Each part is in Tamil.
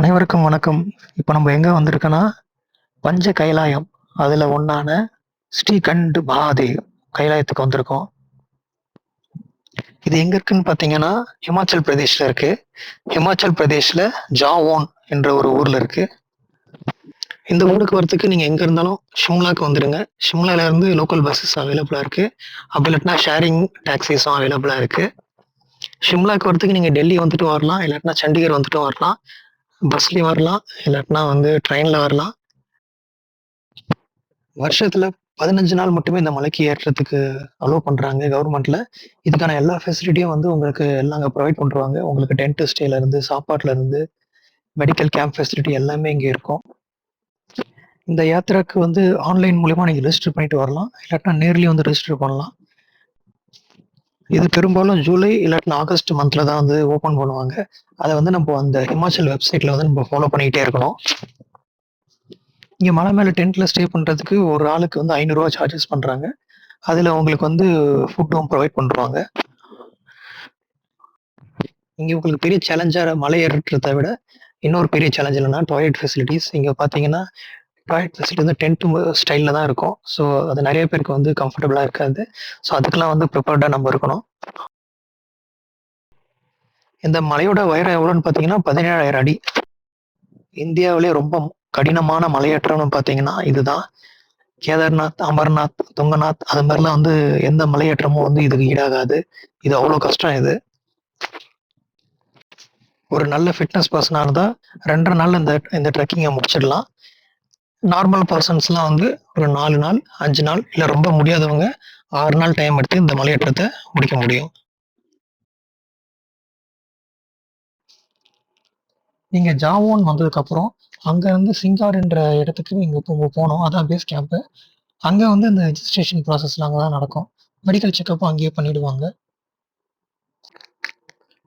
அனைவருக்கும் வணக்கம். இப்போ நம்ம எங்கே வந்திருக்கோன்னா, பஞ்ச கைலாயம். அதில் ஒன்றான ஸ்ரீகண்ட் மகாதேவ் கைலாயத்துக்கு வந்திருக்கோம். இது எங்க இருக்குன்னு பார்த்தீங்கன்னா, ஹிமாச்சல் பிரதேஷில் இருக்கு. ஹிமாச்சல் பிரதேஷ்ல ஜாவோன் என்ற ஒரு ஊரில் இருக்கு. இந்த ஊருக்கு வரத்துக்கு நீங்கள் எங்கே இருந்தாலும் ஷிம்லாக்கு வந்துடுங்க. ஷிம்லால இருந்து லோக்கல் பஸ்ஸஸ் அவைலபிளாக இருக்கு. அப்படி இல்லாட்டினா ஷேரிங் டாக்ஸிஸும் அவைலபிளாக இருக்கு. ஷிம்லாக்கு வரத்துக்கு நீங்கள் டெல்லி வந்துட்டு வரலாம். இல்லாட்டினா சண்டிகர் வந்துட்டு வரலாம். பஸ்லயும் வரலாம். இல்லாட்டினா வந்து ட்ரெயின்ல வரலாம். வருஷத்துல 15 நாள் மட்டுமே இந்த மலைக்கு ஏற்றத்துக்கு அலோவ் பண்றாங்க கவர்மெண்ட்ல. இதுக்கான எல்லா ஃபெசிலிட்டியும் வந்து உங்களுக்கு எல்லாம் அங்கே ப்ரொவைட் பண்ணுவாங்க உங்களுக்கு டென்ட் ஸ்டேல இருந்து, சாப்பாட்டுல இருந்து, மெடிக்கல் கேம்ப் ஃபெசிலிட்டி எல்லாமே இங்கே இருக்கும். இந்த யாத்திராக்கு வந்து ஆன்லைன் மூலிமா நீங்க ரெஜிஸ்டர் பண்ணிட்டு வரலாம். இல்லாட்டினா நேர்லயும் வந்து ரெஜிஸ்டர் பண்ணலாம். இது பெரும்பாலும் ஜூலை இல்லாட்டினா ஆகஸ்ட் மந்த்ல தான் வந்து ஓப்பன் பண்ணுவாங்க. அதை வந்து நம்ம அந்த ஹிமாச்சல் வெப்சைட்ல வந்து நம்ம ஃபாலோ பண்ணிக்கிட்டே இருக்கணும். இங்கே மலை மேலே டென்ட்ல ஸ்டே பண்ணுறதுக்கு ஒரு ஆளுக்கு வந்து ஐநூறுரூவா சார்ஜஸ் பண்ணுறாங்க அதில் உங்களுக்கு வந்து ஃபுட்டும் ப்ரொவைட் பண்ணுறாங்க இங்கே உங்களுக்கு பெரிய சேலஞ்சாக மலை ஏறுறதை விட, இன்னொரு பெரிய சேலஞ்ச் இல்லைன்னா டாய்லெட் ஃபெசிலிட்டிஸ் இங்கே பார்த்தீங்கன்னா, டாய்லெட் ஃபெசிலிட்டி வந்து டென்ட் ஸ்டைலில் தான் இருக்கும். ஸோ அது நிறைய பேருக்கு வந்து கம்ஃபர்டபுளாக இருக்காது. ஸோ அதுக்கெல்லாம் வந்து ப்ரிப்பேர்டாக நம்ம இருக்கணும். இந்த மலையோட உயரம் எவ்வளோன்னு பார்த்தீங்கன்னா, 17,000 அடி. இந்தியாவிலே ரொம்ப கடினமான மலையேற்றம்னு பார்த்தீங்கன்னா இதுதான். கேதார்நாத், அமர்நாத், துங்கநாத் அது மாதிரிலாம் வந்து எந்த மலையேற்றமும் வந்து இதுக்கு ஈடாகாது. இது அவ்வளோ கஷ்டம் இது. ஒரு நல்ல ஃபிட்னஸ் பர்சனாக இருந்தால் ரெண்டரை நாள் இந்த இந்த ட்ரெக்கிங்கை முடிச்சிடலாம். நார்மல் பர்சன்ஸ்லாம் வந்து ஒரு நாலு நாள், அஞ்சு நாள் இல்லை ரொம்ப முடியாதவங்க ஆறு நாள் டைம் எடுத்து இந்த மலையேற்றத்தை முடிக்க முடியும். நீங்க ஜாவோன் வந்ததுக்கப்புறம், அங்க இருந்து சிங்கார்ன்ற இடத்துக்கு நீங்க போ அதான் பேஸ் கேம்ப்பு. அங்க வந்து இந்த ரெஜிஸ்ட்ரேஷன் ப்ராசஸ்லாம் அங்க தான் நடக்கும். மெடிக்கல் செக்கப் அங்கேயே பண்ணிடுவாங்க.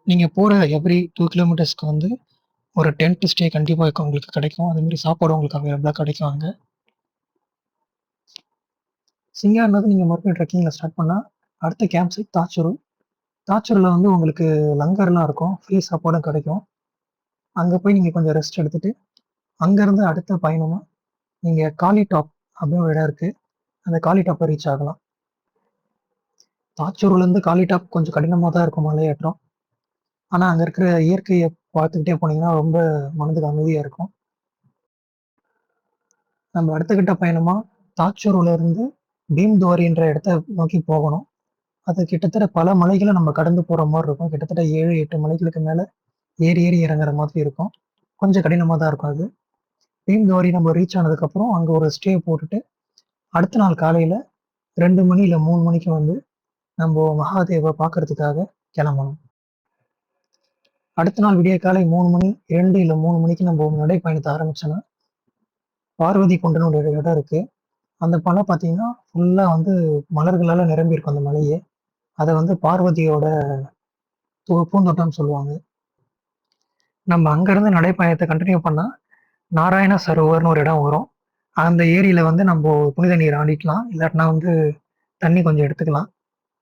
நீங்க போற எவ்ரி டூ கிலோமீட்டர்ஸ்க்கு வந்து ஒரு டென்ட் ஸ்டே கண்டிப்பா உங்களுக்கு கிடைக்கும். அதே மாரி சாப்பாடும் உங்களுக்கு அவைலபிளா கிடைக்கும் அங்க. சிங்கார்லேருந்து நீங்க மறுபடியும் ட்ரெக்கிங்ல ஸ்டார்ட் பண்ணா, அடுத்த கேம்ப் சைட் தாச்சூர் தாச்சுருல வந்து உங்களுக்கு லங்கர்லாம் இருக்கும். ஃப்ரீ சாப்பாடும் கிடைக்கும். அங்கே போய் நீங்கள் கொஞ்சம் ரெஸ்ட் எடுத்துட்டு, அங்கேருந்து அடுத்த பயணமாக நீங்கள் காலி டாப் அப்படின்னு ஒரு இடம் இருக்குது அந்த காலி டாப்பை ரீச் ஆகலாம். தாச்சூர்லேருந்து காலி டாப் கொஞ்சம் கடினமாக தான் இருக்கும் மலையேற்றம். ஆனால் அங்கே இருக்கிற இயற்கையை பார்த்துக்கிட்டே போனீங்கன்னா, ரொம்ப மனதுக்கு அமைதியாக இருக்கும். நம்ம அடுத்த பயணமாக தாச்சூர்லேருந்து இருந்து பீம்துவாரின்ற இடத்த நோக்கி போகணும். அது கிட்டத்தட்ட பல மலைகளை நம்ம கடந்து போகிற மாதிரி இருக்கும். கிட்டத்தட்ட 7, 8 மலைகளுக்கு மேலே ஏறி, ஏறி இறங்குற மாதிரி இருக்கும். கொஞ்சம் கடினமாக தான் இருக்கும் அது. பீம்துவாரி நம்ம ரீச் ஆனதுக்கப்புறம், அங்கே ஒரு ஸ்டே போட்டுட்டு, அடுத்த நாள் காலையில் ரெண்டு மணி இல்லை மூணு மணிக்கு வந்து, நம்ம மகாதேவை பார்க்கறதுக்காக கிளம்பணும். அடுத்த நாள் விடியற்காலை மூணு மணி இரண்டு இல்லை மூணு மணிக்கு நம்ம நடைப்பயணத்தை ஆரம்பிச்சோம்னா, பார்வதி குண்டுன்னு ஒரு இடம் இருக்குது அந்த மலை பார்த்தீங்கன்னா, ஃபுல்லாக வந்து மலர்களால் நிரம்பியிருக்கும் அந்த மலையே. அதை வந்து பார்வதியோட பூந்தோட்டம்னு சொல்லுவாங்க. நம்ம அங்கேருந்து நடைப்பயணத்தை கண்டினியூ பண்ணால் நாராயண சரோவர்னு ஒரு இடம் வரும். அந்த ஏரியில வந்து நம்ம புனித நீர் ஆடிக்கலாம். இல்லாட்டினா வந்து தண்ணி கொஞ்சம் எடுத்துக்கலாம்.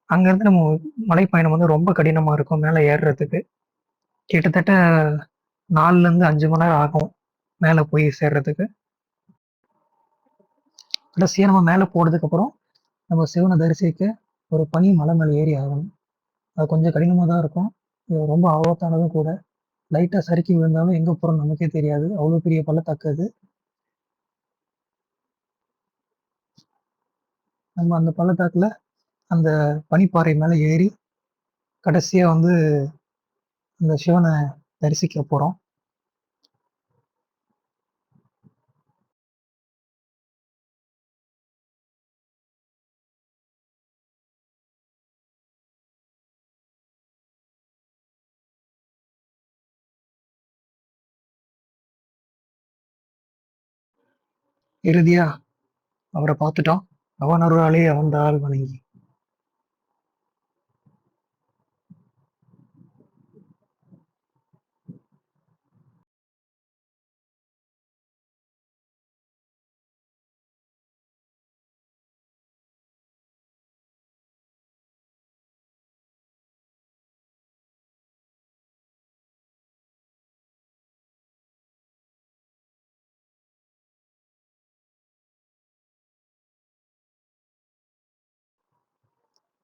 அங்கேருந்து நம்ம மலைப்பயணம் வந்து ரொம்ப கடினமாக இருக்கும் மேலே ஏறுறதுக்கு. கிட்டத்தட்ட 4லருந்து 5 மணி நேரம் ஆகும். மேலே போய் சேர்றதுக்கு. கடைசியாக நம்ம மேலே போனதுக்கப்புறம், நம்ம சிவனை தரிசிக்க ஒரு பனி மலை மேலே ஏறி ஆகணும். அது கொஞ்சம் கடினமாக தான் இருக்கும். இது ரொம்ப ஆபத்தானதும் கூட. லைட்டா சறுக்கி விழுந்தாலும் எங்க போகிறோம் நமக்கே தெரியாது. அவ்வளோ பெரிய பள்ளத்தாக்கு அது. நம்ம அந்த பள்ளத்தாக்குல, அந்த பனிப்பாறை மேல ஏறி, கடைசியா வந்து அந்த சிவனை தரிசிக்க போறோம். இறுதியா அவரை பார்த்துட்டோம். "அவன் அருளாலே அவன்தாள் வணங்கி."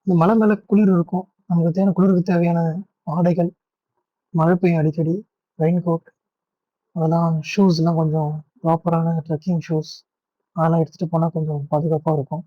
இந்த மலை மேலே குளிர் இருக்கும். நமக்கு தேவையான குளிருக்கு தேவையான ஆடைகள் மழை பெய்யும் அடிக்கடி ரெயின் கோட் அதெல்லாம் ஷூஸ்லாம் கொஞ்சம் ப்ராப்பரான ட்ரெக்கிங் ஷூஸ் அதெல்லாம் எடுத்துகிட்டு போனால் கொஞ்சம் பாதுகாப்பாக இருக்கும்.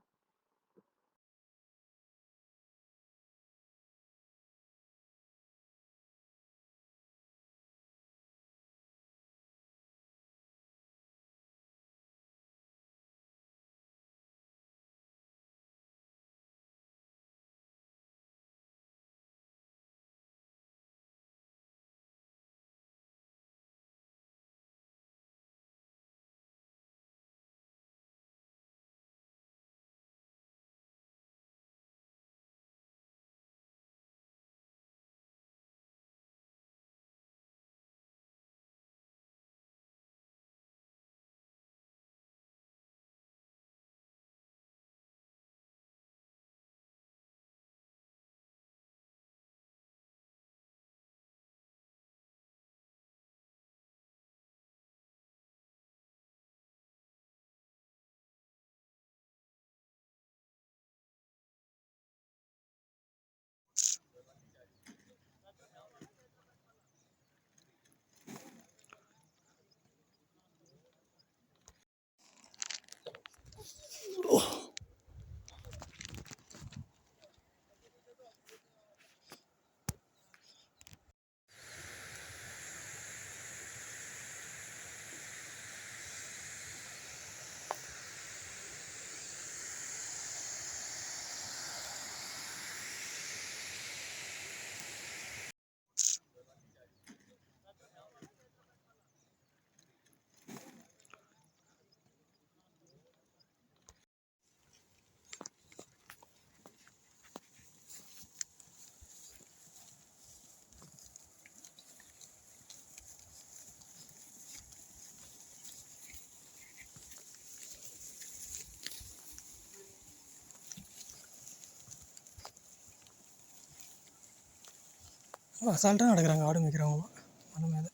அசால்ட்டாக நடக்கிறாங்க ஆடு மேய்க்கிறவங்களாம் மன மேலே.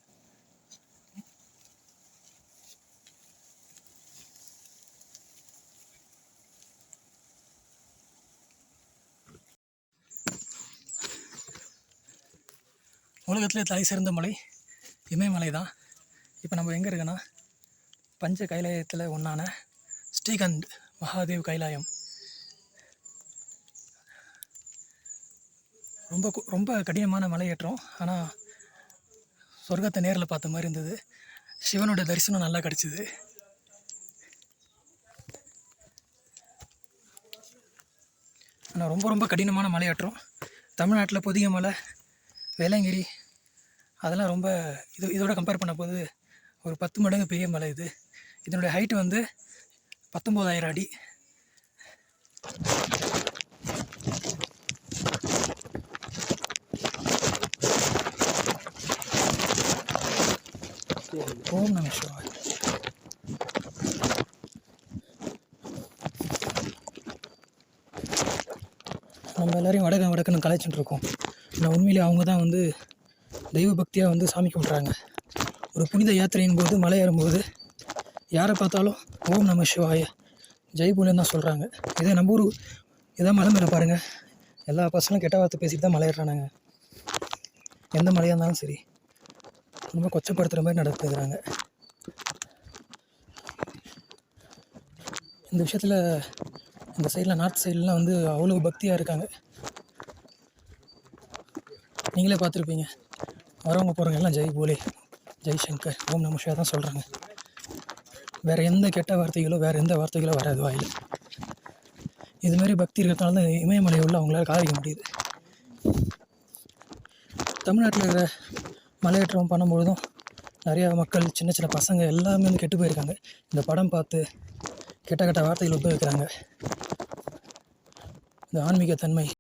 உலகத்திலே தலை சிறந்த மலை இமயமலை தான் இப்போ நம்ம எங்கே இருக்கோன்னா பஞ்ச கைலாயத்தில் ஒன்றான ஸ்ரீகந்த் மகாதேவ் கைலாயம். ரொம்ப ரொம்ப கடினமான மலையேற்றம். ஆனால் சொர்க்கத்தை நேரில் பார்த்த மாதிரி இருந்தது. சிவனோட தரிசனம் நல்லா கிடச்சிது. ஆனால் ரொம்ப ரொம்ப கடினமான மலையேற்றம். தமிழ்நாட்டில் பொதிகை மலை வேளங்கிரி அதெல்லாம் ரொம்ப இது இதோட கம்பேர் பண்ண போது ஒரு பத்து மடங்கு பெரிய மலை இது. இதனுடைய ஹைட்டு வந்து பத்தொம்போதாயிரம் அடி. ஓம் நம சிவாய் நம்ம எல்லாரையும் வடக்க வடக்குன்னு கலாய்ச்சிட்டு இருக்கோம் ஆனால் உண்மையிலே அவங்க தான் வந்து தெய்வ பக்தியாக வந்து சாமி கும்பிட்றாங்க. ஒரு புனித யாத்திரையின் போது மலை ஏறும்போது யாரை பார்த்தாலும் ஓம் நம சிவாய ஜெய் தான் சொல்கிறாங்க இதே நம்ம ஊர் இதான் மலை மேலே பாருங்கள் எல்லா பசங்களும் கெட்ட வார்த்தை பேசிட்டு தான் மலை ஏறுறானுங்க. எந்த மலையாக இருந்தாலும் சரி. ரொம்ப கொச்சப்படுத்துகிற மாதிரி நடத்துக்கிறாங்க இந்த விஷயத்தில் இந்த சைடில் நார்த் சைட்லாம் வந்து அவ்வளோ பக்தியாக இருக்காங்க. நீங்களே பார்த்துருப்பீங்க. வரவங்க போகிறவங்க எல்லாம் ஜெய் போலே. ஜெய் சங்கர் ஓம் நம தான் சொல்கிறாங்க வேறு எந்த கெட்ட வார்த்தைகளோ வேறு எந்த வார்த்தைகளோ வராது வாயில். இதுமாரி பக்தி இருக்கிறதுனால தான் இமயமலை உள்ள அவங்களால காதிக்க முடியுது. தமிழ்நாட்டில் இருக்கிற மலையேற்றம் பண்ணும்பொழுதும் நிறையா மக்கள் சின்ன சின்ன பசங்க எல்லாமே வந்து கெட்டு போயிருக்காங்க. இந்த படம் பார்த்து கெட்ட கெட்ட வார்த்தைகள் உபயோகிக்கிறாங்க. இந்த ஆன்மீக தன்மை